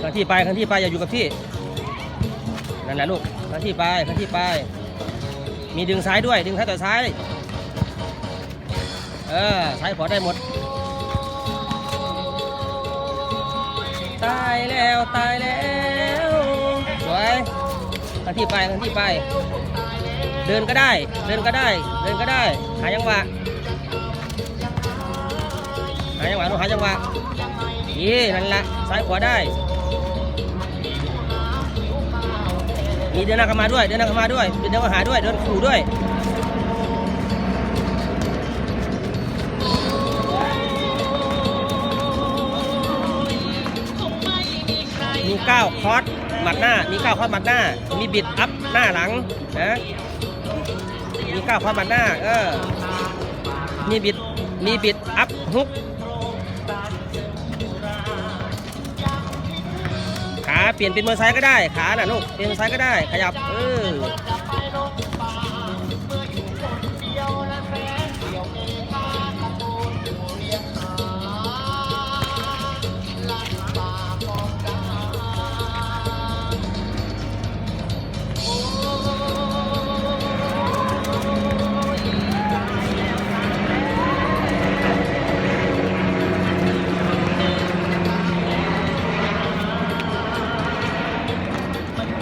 เคลื่อนที่ไปเคลื่อนที่ไปอย่าอยู่กับที่นั่นแหละลูกเคลื่อนที่ไปเคลื่อนที่ไป มีดึงซ้ายด้วย ดึงซ้ายต่อซ้าย เออซ้ายขวาได้หมด ตายแล้วตายแล้วสวยเคลื่อนที่ไปเคลื่อนที่ไป เดินก็ได้ เดินก็ได้ เดินก็ได้ หาจังหวะหาจังหวะลูหาจังหวะนี่นั่นแหละซ้ายขวาได้ีเดินหน้าเข้ามาด้วย เดินหน้าเข้ามาด้วย เดินเข้าหาด้วย เดินขู่ด้วยมีก้าวคอร์สหมัดหน้า มีก้าวคอร์สหมัดหน้า มีบิดอัพหน้าหลังนะมีก้าวคอร์สหมัดหน้า เออ มีบิด มีบิดอัพฮุก เปลี่ยนเป็นมือซ้ายก็ได้ ขาน่ะลูก เปลี่ยนมือซ้ายก็ได้ ขยับ เออ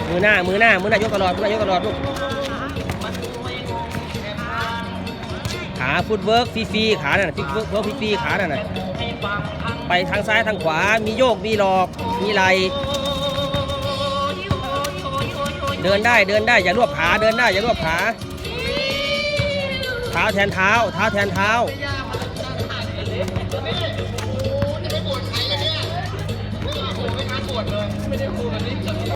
มือหน้า มือหน้า มือหน้ายกตลอด มือหน้ายกตลอดลูก ขาฟุตเวิร์กฟรีๆขาน่ะฟุตเวิร์กเวิร์กฟรีๆขาน่ะนะไปทางซ้ายทางขวา มีโยก มีหลอก มีไหล เดินได้ เดินได้ อย่ารวบขา เดินได้ อย่ารวบขา เท้าแทนเท้า เท้าแทนเท้า